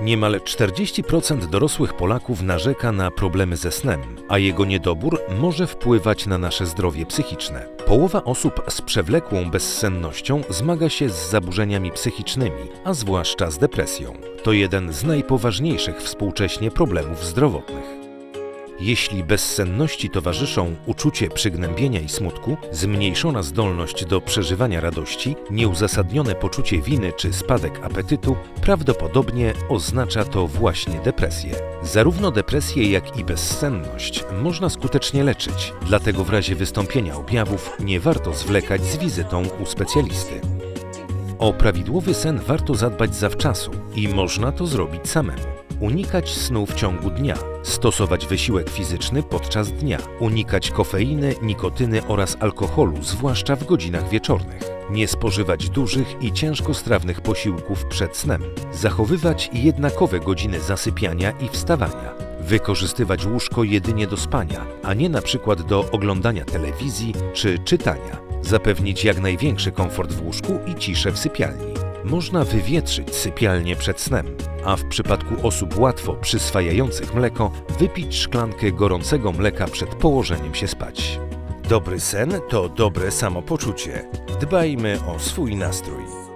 Niemal 40% dorosłych Polaków narzeka na problemy ze snem, a jego niedobór może wpływać na nasze zdrowie psychiczne. Połowa osób z przewlekłą bezsennością zmaga się z zaburzeniami psychicznymi, a zwłaszcza z depresją. To jeden z najpoważniejszych współcześnie problemów zdrowotnych. Jeśli bezsenności towarzyszą uczucie przygnębienia i smutku, zmniejszona zdolność do przeżywania radości, nieuzasadnione poczucie winy czy spadek apetytu, prawdopodobnie oznacza to właśnie depresję. Zarówno depresję, jak i bezsenność można skutecznie leczyć, dlatego w razie wystąpienia objawów nie warto zwlekać z wizytą u specjalisty. O prawidłowy sen warto zadbać zawczasu i można to zrobić samemu. Unikać snu w ciągu dnia, stosować wysiłek fizyczny podczas dnia, unikać kofeiny, nikotyny oraz alkoholu, zwłaszcza w godzinach wieczornych. Nie spożywać dużych i ciężkostrawnych posiłków przed snem. Zachowywać jednakowe godziny zasypiania i wstawania. Wykorzystywać łóżko jedynie do spania, a nie na przykład do oglądania telewizji czy czytania. Zapewnić jak największy komfort w łóżku i ciszę w sypialni. Można wywietrzyć sypialnię przed snem, a w przypadku osób łatwo przyswajających mleko wypić szklankę gorącego mleka przed położeniem się spać. Dobry sen to dobre samopoczucie. Dbajmy o swój nastrój.